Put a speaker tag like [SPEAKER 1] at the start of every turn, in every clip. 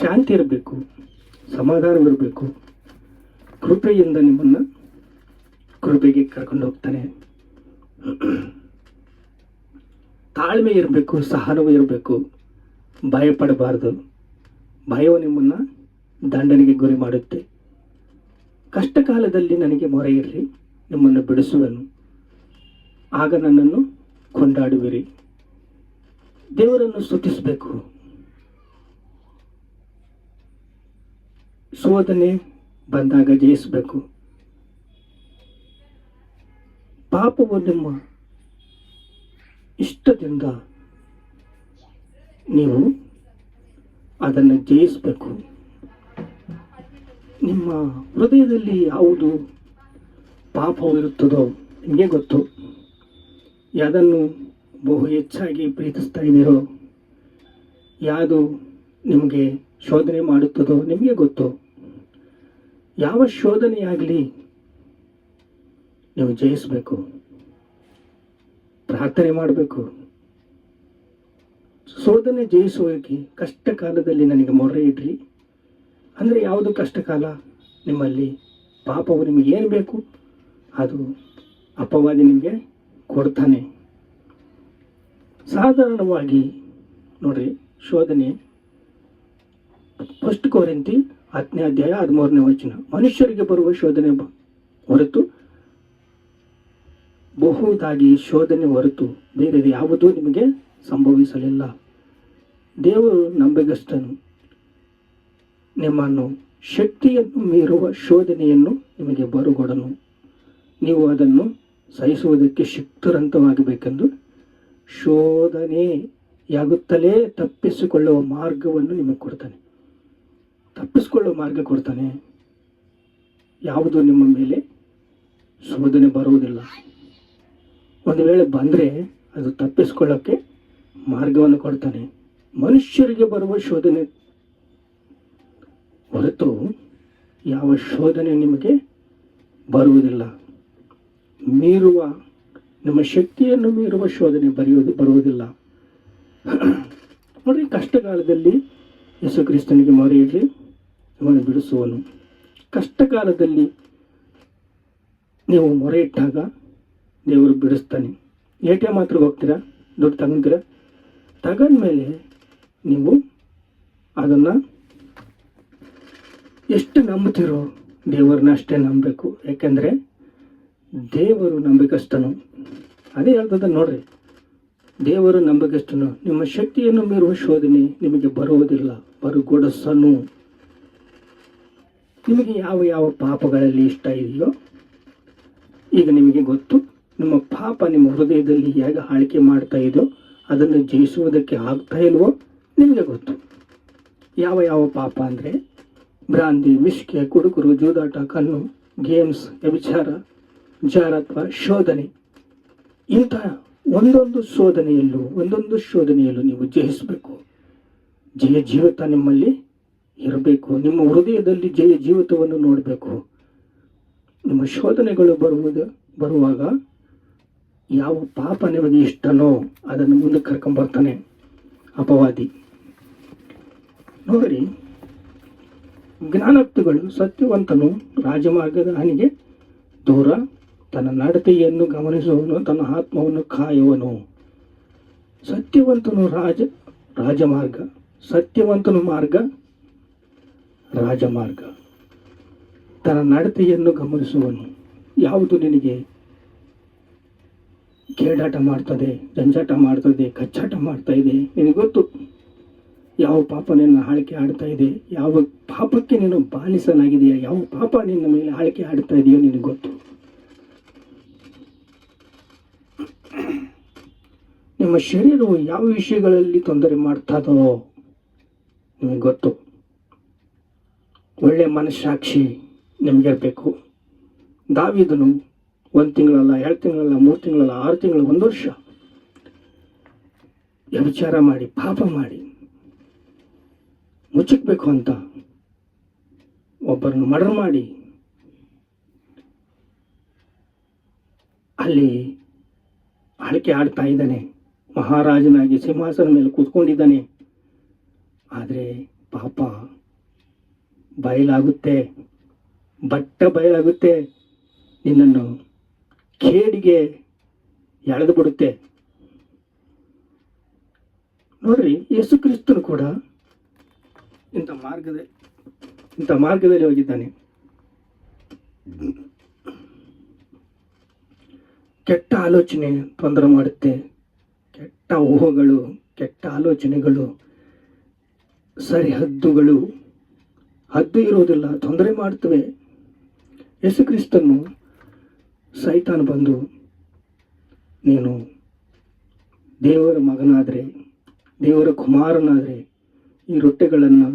[SPEAKER 1] ಶಾಂತಿ ಇರಬೇಕು, ಸಮಾಧಾನವಿರಬೇಕು. ಕೃಪೆಯಿಂದ ನಿಮ್ಮನ್ನು ಕೃಪೆಗೆ ಕರ್ಕೊಂಡು ಹೋಗ್ತಾನೆ. ತಾಳ್ಮೆ ಇರಬೇಕು, ಸಹನವೂ ಇರಬೇಕು. ಭಯಪಡಬಾರ್ದು. ಭಯವು ನಿಮ್ಮನ್ನು ದಂಡನೆಗೆ ಗುರಿ ಮಾಡುತ್ತೆ. ಕಷ್ಟ ಕಾಲದಲ್ಲಿ ನನಗೆ ಮೊರೆ ಇರಲಿ, ನಿಮ್ಮನ್ನು ಬಿಡಿಸುವನು. ಆಗ ನನ್ನನ್ನು ಕೊಂಡಾಡುವಿರಿ. ದೇವರನ್ನು ಸ್ತುತಿಸಬೇಕು. ಶೋಧನೆ ಬಂದಾಗ ಜಯಿಸಬೇಕು. ಪಾಪವು ನಿಮ್ಮ ಇಷ್ಟದಿಂದ ನೀವು ಅದನ್ನು ಜಯಿಸಬೇಕು. ನಿಮ್ಮ ಹೃದಯದಲ್ಲಿ ಯಾವುದು ಪಾಪವಿರುತ್ತದೋ ನಿಮಗೆ ಗೊತ್ತು. ಯಾವುದನ್ನು ಬಹು ಹೆಚ್ಚಾಗಿ ಪ್ರೀತಿಸ್ತಾ ಇದ್ದೀರೋ ಯಾವುದು ನಿಮಗೆ ಶೋಧನೆ ಮಾಡುತ್ತದೋ ನಿಮಗೆ ಗೊತ್ತು? ಯಾವ ಶೋಧನೆಯಾಗಲಿ ನೀವು ಜಯಿಸಬೇಕು? ಪ್ರಾರ್ಥನೆ ಮಾಡಬೇಕು? ಶೋಧನೆ ಜಯಿಸುವಕ್ಕೆ ಕಷ್ಟ ಕಾಲದಲ್ಲಿ ನನಗೆ ಮೊರೆ ಇಡ್ರಿ. ಅಂದರೆ ಯಾವುದು ಕಷ್ಟ ಕಾಲ ನಿಮ್ಮಲ್ಲಿ ಪಾಪವು ನಿಮಗೆ ಏನು ಬೇಕು? ಅದು ಅಪವಾದಿ ನಿಮಗೆ ಕೊಡ್ತಾನೆ. ಸಾಧಾರಣವಾಗಿ ನೋಡ್ರಿ, ಶೋಧನೆ ಫಸ್ಟ್ ಕೋರಿಂತಿ ಹತ್ತನೇ ಅಧ್ಯಾಯ ಹದಿಮೂರನೇ ವಚನ. ಮನುಷ್ಯರಿಗೆ ಬರುವ ಶೋಧನೆ ಹೊರತು, ಬಹುದಾಗಿ ಶೋಧನೆ ಹೊರತು ಬೇರೆ ಯಾವುದೂ ನಿಮಗೆ ಸಂಭವಿಸಲಿಲ್ಲ. ದೇವರು ನಂಬಿಗಸ್ತನು. ನಿಮ್ಮನ್ನು ಶಕ್ತಿಯನ್ನು ಮೀರುವ ಶೋಧನೆಯನ್ನು ನಿಮಗೆ ಬರುಗೊಡನು. ನೀವು ಅದನ್ನು ಸಹಿಸುವುದಕ್ಕೆ ಶಕ್ತರಂತವಾಗಬೇಕೆಂದು ಶೋಧನೆಯಾಗುತ್ತಲೇ ತಪ್ಪಿಸಿಕೊಳ್ಳುವ ಮಾರ್ಗವನ್ನು ನಿಮಗೆ ಕೊಡ್ತಾನೆ. ತಪ್ಪಿಸಿಕೊಳ್ಳುವ ಮಾರ್ಗ ಕೊಡ್ತಾನೆ. ಯಾವುದು ನಿಮ್ಮ ಮೇಲೆ ಶೋಧನೆ ಬರುವುದಿಲ್ಲ. ಒಂದು ವೇಳೆ ಬಂದರೆ ಅದು ತಪ್ಪಿಸ್ಕೊಳ್ಳೋಕ್ಕೆ ಮಾರ್ಗವನ್ನು ಕೊಡ್ತಾನೆ. ಮನುಷ್ಯರಿಗೆ ಬರುವ ಶೋಧನೆ ಹೊರತು ಯಾವ ಶೋಧನೆ ನಿಮಗೆ ಬರುವುದಿಲ್ಲ. ಮೀರುವ, ನಿಮ್ಮ ಶಕ್ತಿಯನ್ನು ಮೀರುವ ಶೋಧನೆ ಬರೆಯುವುದು ಬರುವುದಿಲ್ಲ. ನೋಡ್ರಿ, ಕಷ್ಟಕಾಲದಲ್ಲಿ ಯೇಸು ಕ್ರಿಸ್ತನಿಗೆ ಮೊರೆ ಇಡ್ರಿ ನಿಮ್ಮನ್ನು ಬಿಡಿಸುವನು. ಕಷ್ಟ ಕಾಲದಲ್ಲಿ ನೀವು ಮೊರೆ ಇಟ್ಟಾಗ ದೇವರು ಬಿಡಿಸ್ತಾನೆ. ಎ ಟಿ ಎಂ ಹತ್ರ ಹೋಗ್ತೀರಾ, ದುಡ್ಡು ತಗೊಂತೀರಾ ತಗೊಂಡ್ಮೇಲೆ ನೀವು ಅದನ್ನು ಎಷ್ಟು ನಂಬ್ತಿರೋ ದೇವರನ್ನ ಅಷ್ಟೇ ನಂಬಬೇಕು. ಯಾಕೆಂದರೆ ದೇವರು ನಂಬಿಕಷ್ಟನು ಅದೇ ಹೇಳ್ತದ ನೋಡ್ರಿ, ದೇವರು ನಂಬಿಕಷ್ಟನು ನಿಮ್ಮ ಶಕ್ತಿಯನ್ನು ಮೀರುವ ಶೋಧನೆ ನಿಮಗೆ ಬರುವುದಿಲ್ಲ. ಬರುಗೊಡಸನು ನಿಮಗೆ ಯಾವ ಯಾವ ಪಾಪಗಳಲ್ಲಿ ಇಷ್ಟ ಇದೆಯೋ ಈಗ ನಿಮಗೆ ಗೊತ್ತು, ನಿಮ್ಮ ಪಾಪ ನಿಮ್ಮ ಹೃದಯದಲ್ಲಿ ಹೇಗೆ ಆಳ್ಕೆ ಮಾಡ್ತಾ ಇದೆಯೋ, ಅದನ್ನು ಜಯಿಸುವುದಕ್ಕೆ ಆಗ್ತಾ ಇಲ್ವೋ ನಿಮಗೆ ಗೊತ್ತು. ಯಾವ ಯಾವ ಪಾಪ ಅಂದರೆ ಭ್ರಾಂತಿ ವಿಷ್ಕೆ ಕುಡುಕರು, ಜೂದಾಟ ಕಣ್ಣು ಗೇಮ್ಸ್, ವ್ಯಭಿಚಾರ, ಜಾರತ್ವ, ಶೋಧನೆ. ಇಂಥ ಒಂದೊಂದು ಶೋಧನೆಯಲ್ಲೂ ಒಂದೊಂದು ಶೋಧನೆಯಲ್ಲೂ ನೀವು ಜಯಿಸಬೇಕು. ಜಯ ಜೀವಿತ ನಿಮ್ಮಲ್ಲಿ. ಇರಬೇಕು. ನಿಮ್ಮ ಹೃದಯದಲ್ಲಿ ಜಯ ಜೀವಿತವನ್ನು ನೋಡಬೇಕು. ನಿಮ್ಮ ಶೋಧನೆಗಳು ಬರುವುದು, ಬರುವಾಗ ಯಾವ ಪಾಪ ನಿಮಗೆ ಇಷ್ಟನೋ ಅದನ್ನು ಮುಂದೆ ಕರ್ಕೊಂಬರ್ತಾನೆ ಅಪವಾದಿ. ನೋಡ್ರಿ, ಜ್ಞಾನೋಕ್ತಿಗಳು ಸತ್ಯವಂತನು ರಾಜಮಾರ್ಗದ ಹನಿಗೆ ದೂರ ತನ್ನ ನಡತೆಯನ್ನು ಗಮನಿಸುವನು ತನ್ನ ಆತ್ಮವನ್ನು ಕಾಯುವನು. ಸತ್ಯವಂತನು ರಾಜ, ರಾಜಮಾರ್ಗ, ಸತ್ಯವಂತನು ಮಾರ್ಗ ರಾಜಮಾರ್ಗ. ತನ್ನ ನಡತೆಯನ್ನು ಗಮನಿಸುವನು. ಯಾವುದು ನಿನಗೆ? ಕೇಡಾಟ ಮಾಡ್ತದೆ, ಜಂಜಾಟ ಮಾಡ್ತದೆ, ಕಚ್ಚಾಟ ಮಾಡ್ತಾ ಇದೆ, ನಿನಗೆ ಗೊತ್ತು? ಯಾವ ಪಾಪ ನಿನ್ನ ಆಳ್ಕೆ ಆಡ್ತಾ ಇದೆ, ಯಾವ ಪಾಪಕ್ಕೆ ನೀನು ಬಾಲಿಸನಾಗಿದೆಯಾ ಯಾವ ಪಾಪ ನಿನ್ನ ಮೇಲೆ ಆಳ್ಕೆ ಆಡ್ತಾ ಇದೆಯೋ ನಿನಗೆ ಗೊತ್ತು? ನಿಮ್ಮ ಶರೀರವು ಯಾವ ವಿಷಯಗಳಲ್ಲಿ ತೊಂದರೆ ಮಾಡ್ತದೋ ನಿಮಗೆ ಗೊತ್ತು? ಒಳ್ಳೆ ಮನಸ್ಸಾಕ್ಷಿ ನಿಮಗಿರಬೇಕು. ದಾವಿದನು ಒಂದು ತಿಂಗಳಲ್ಲ, ಎರಡು ತಿಂಗಳಲ್ಲ, ಮೂರು ತಿಂಗಳಲ್ಲ, ಆರು ತಿಂಗಳು, ಒಂದು ವರ್ಷ ವ್ಯಭಿಚಾರ ಮಾಡಿ, ಪಾಪ ಮಾಡಿ ಮುಚ್ಚಕ್ಬೇಕು ಅಂತ ಒಬ್ಬರನ್ನು ಮರ್ಡರ್ ಮಾಡಿ ಅಲ್ಲಿ ಆಳಿಕೆ ಆಡ್ತಾ ಇದ್ದಾನೆ. ಮಹಾರಾಜನಾಗಿ ಸಿಂಹಾಸನ ಮೇಲೆ ಕೂತ್ಕೊಂಡಿದ್ದಾನೆ. ಆದರೆ ಪಾಪ ಬಯಲಾಗುತ್ತೆ. ಬಟ್ಟ ಬಯಲಾಗುತ್ತೆ. ನಿನ್ನನ್ನು ಖೇಡಿಗೆ ಎಳೆದು ಬಿಡುತ್ತೆ. ನೋಡ್ರಿ, ಯೇಸು ಕ್ರಿಸ್ತನು ಕೂಡ ಇಂಥ ಮಾರ್ಗದ, ಇಂಥ ಮಾರ್ಗದಲ್ಲಿ ಹೋಗಿದ್ದಾನೆ. ಕೆಟ್ಟ ಆಲೋಚನೆ ತೊಂದರೆ ಮಾಡುತ್ತೆ. ಕೆಟ್ಟ ಊಹಗಳು, ಕೆಟ್ಟ ಆಲೋಚನೆಗಳು, ಸರಿಹದ್ದುಗಳು ಹದ್ದು ಇರೋದಿಲ್ಲ, ತೊಂದರೆ ಮಾಡ್ತವೆ. ಯೇಸು ಸೈತಾನ್ ಬಂದು, ನೀನು ದೇವರ ಮಗನಾದರೆ, ದೇವರ ಕುಮಾರನಾದರೆ ಈ ರೊಟ್ಟೆಗಳನ್ನು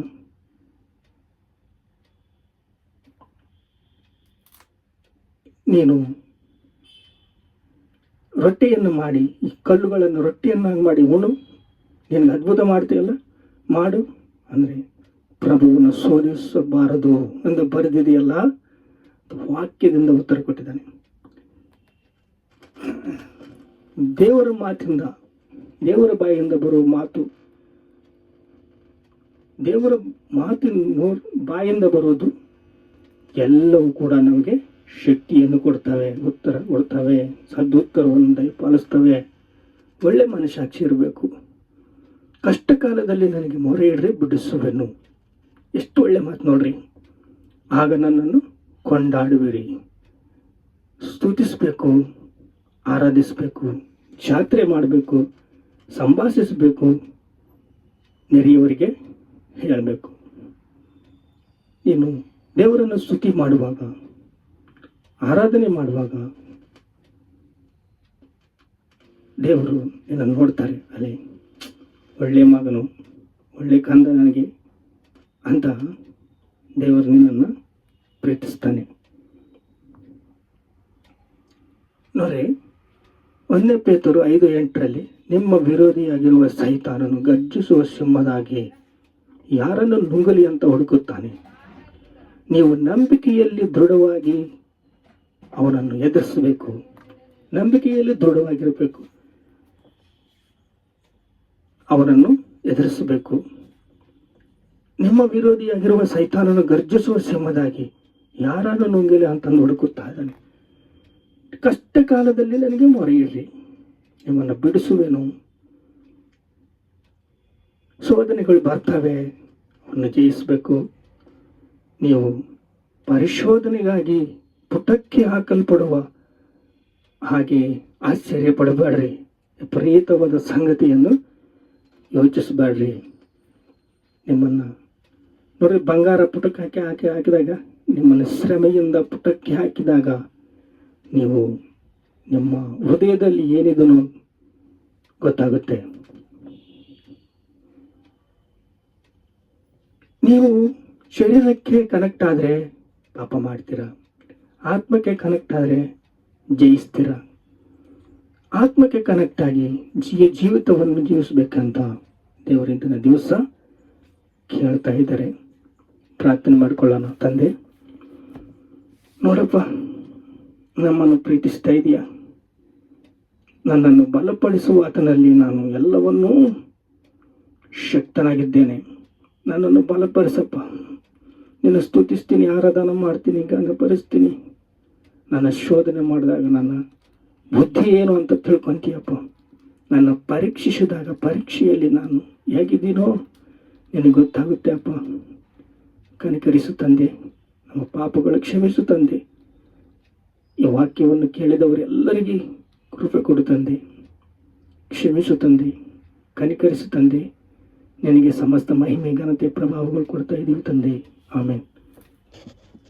[SPEAKER 1] ನೀನು ರೊಟ್ಟಿಯನ್ನು ಮಾಡಿ, ಈ ಕಲ್ಲುಗಳನ್ನು ರೊಟ್ಟಿಯನ್ನಾಗಿ ಮಾಡಿ ಉಣು ನಿನಗೆ ಅದ್ಭುತ ಮಾಡ್ತೀಯಲ್ಲ? ಮಾಡು, ಅಂದರೆ ಪ್ರಭುವನ್ನು ಸೋಲಿಸಬಾರದು ಎಂದು ಬರೆದಿದೆಯಲ್ಲ? ವಾಕ್ಯದಿಂದ ಉತ್ತರ ಕೊಟ್ಟಿದ್ದಾನೆ. ದೇವರ ಮಾತಿಂದ, ದೇವರ ಬಾಯಿಂದ ಬರುವ ಮಾತು, ದೇವರ ಮಾತಿನ ಬಾಯಿಂದ ಬರೋದು ಎಲ್ಲವೂ ಕೂಡ ನಮಗೆ ಶಕ್ತಿಯನ್ನು ಕೊಡ್ತವೆ, ಉತ್ತರ ಕೊಡ್ತವೆ ಸದುತ್ತರವನ್ನು ದಯಪಾಲಿಸ್ತವೆ. ಒಳ್ಳೆ ಮನಸ್ಸಾಕ್ಷಿ ಇರಬೇಕು. ಕಷ್ಟ ಕಾಲದಲ್ಲಿ ನನಗೆ ಮೊರೆ ಇಡ್ರಿ ಬಿಡಿಸುವೆನು. ಎಷ್ಟು ಒಳ್ಳೆ ಮಾತು ನೋಡ್ರಿ. ಆಗ ನನ್ನನ್ನು ಕೊಂಡಾಡುವಿರಿ. ಸ್ತುತಿಸಬೇಕು, ಆರಾಧಿಸಬೇಕು, ಜಾತ್ರೆ ಮಾಡಬೇಕು, ಸಂಭಾಷಿಸಬೇಕು, ನೆರೆಯವರಿಗೆ ಹೇಳಬೇಕು. ಇನ್ನು ದೇವರನ್ನು ಸ್ತುತಿ ಮಾಡುವಾಗ, ಆರಾಧನೆ ಮಾಡುವಾಗ, ದೇವರು ನಿನ್ನನ್ನು ನೋಡ್ತಾರೆ. ಅಲ್ಲಿ ಒಳ್ಳೆಯ ಮಗನು, ಒಳ್ಳೆ ಕಂದ ನನಗೆ ಅಂತ ದೇವರು ನಿನ್ನನ್ನು ಪ್ರೀತಿಸ್ತಾನೆ. ನೋಡ್ರಿ, ಒಂದನೇ ಪೇತರು ಐದು ಎಂಟರಲ್ಲಿ, ನಿಮ್ಮ ವಿರೋಧಿಯಾಗಿರುವ ಸೈತಾನನು ಗರ್ಜಿಸುವ ಸಿಂಹದಾಗಿ ಯಾರನ್ನು ನುಂಗಲಿ ಅಂತ ಹುಡುಕುತ್ತಾನೆ? ನೀವು ನಂಬಿಕೆಯಲ್ಲಿ ದೃಢವಾಗಿ ಅವನನ್ನು ಎದುರಿಸಬೇಕು. ನಂಬಿಕೆಯಲ್ಲಿ ದೃಢವಾಗಿರಬೇಕು. ಅವನನ್ನು ಎದುರಿಸಬೇಕು. ನಿಮ್ಮ ವಿರೋಧಿಯಾಗಿರುವ ಸೈತಾನನ ಗರ್ಜಿಸುವ ಸಿಂಹದಾಗಿ ಯಾರನ್ನು ನುಂಗಿಲ್ಲ ಅಂತಂದು ಹುಡುಕುತ್ತಾ ಇದ್ದಾನೆ. ಕಷ್ಟ ಕಾಲದಲ್ಲಿ ನನಗೆ ಮೊರೆಯಿರಿ ನಿಮ್ಮನ್ನು ಬಿಡಿಸುವೆನು. ಶೋಧನೆಗಳು ಬರ್ತವೆ ಅವನ್ನು ಜಯಿಸಬೇಕು. ನೀವು ಪರಿಶೋಧನೆಗಾಗಿ ಪುಟಕ್ಕೆ ಹಾಕಲ್ಪಡುವ ಹಾಗೆ ಆಶ್ಚರ್ಯ ಪಡಬೇಡ್ರಿ. ವಿಪರೀತವಾದ ಸಂಗತಿಯನ್ನು ಯೋಚಿಸಬೇಡ್ರಿ. ನಿಮ್ಮನ್ನು ನೋಡಿ ಬಂಗಾರ ಪುಟಕ್ಕೆ ಹಾಕಿ ಹಾಕಿ, ಹಾಕಿದಾಗ, ನಿಮ್ಮನ್ನು ಶ್ರಮೆಯಿಂದ ಪುಟಕ್ಕೆ ಹಾಕಿದಾಗ, ನೀವು ನಿಮ್ಮ ಹೃದಯದಲ್ಲಿ ಏನಿದನೋ ಗೊತ್ತಾಗುತ್ತೆ. ನೀವು ಶರೀರಕ್ಕೆ ಕನೆಕ್ಟ್ ಆದರೆ ಪಾಪ ಮಾಡ್ತೀರ. ಆತ್ಮಕ್ಕೆ ಕನೆಕ್ಟ್ ಆದರೆ ಜಯಿಸ್ತೀರ. ಆತ್ಮಕ್ಕೆ ಕನೆಕ್ಟ್ ಆಗಿ ಜೀ, ಜೀವಿತವನ್ನು ಜೀವಿಸಬೇಕಂತ ದೇವರಿಂದ ದಿವಸ ಕೇಳ್ತಾ ಇದ್ದಾರೆ. ಪ್ರಾರ್ಥನೆ ಮಾಡ್ಕೊಳ್ಳೋಣ, ತಂದೆ. ನೋಡಪ್ಪ, ನಮ್ಮನ್ನು ಪ್ರೀತಿಸ್ತಾ ಇದೆಯಾ? ನನ್ನನ್ನು ಬಲಪಡಿಸುವ ಆತನಲ್ಲಿ ನಾನು ಎಲ್ಲವನ್ನೂ ಶಕ್ತನಾಗಿದ್ದೇನೆ. ನನ್ನನ್ನು ಬಲಪಡಿಸಪ್ಪ. ನಿನ್ನ ಸ್ತುತಿಸ್ತೀನಿ, ಆರಾಧನೆ ಮಾಡ್ತೀನಿ ಗಂಗಪಡಿಸ್ತೀನಿ ನನ್ನ ಶೋಧನೆ ಮಾಡಿದಾಗ ನನ್ನ ಬುದ್ಧಿ ಏನು ಅಂತ ತಿಳ್ಕೊಂತೀಯಪ್ಪ. ನನ್ನ ಪರೀಕ್ಷಿಸಿದಾಗ ಪರೀಕ್ಷೆಯಲ್ಲಿ ನಾನು ಹೇಗಿದ್ದೀನೋ ನಿನಗೆ ಗೊತ್ತಾಗುತ್ತೆ ಅಪ್ಪ ಕನಿಕರಿಸು ತಂದೆ ನಮ್ಮ ಪಾಪಗಳು ಕ್ಷಮಿಸು ತಂದೆ ಈ ವಾಕ್ಯವನ್ನು ಕೇಳಿದವರೆಲ್ಲರಿಗೆ ಕೃಪೆ ಕೊಡು ತಂದೆ ಕ್ಷಮಿಸು ತಂದೆ ಕನಿಕರಿಸು ತಂದೆ ನಿನಗೆ ಸಮಸ್ತ ಮಹಿಮೆ, ಘನತೆ, ಪ್ರಭಾವಗಳು ಕೊಡ್ತಾ ಇದ್ದೀವಿ ತಂದೆ. ಆಮೇಲೆ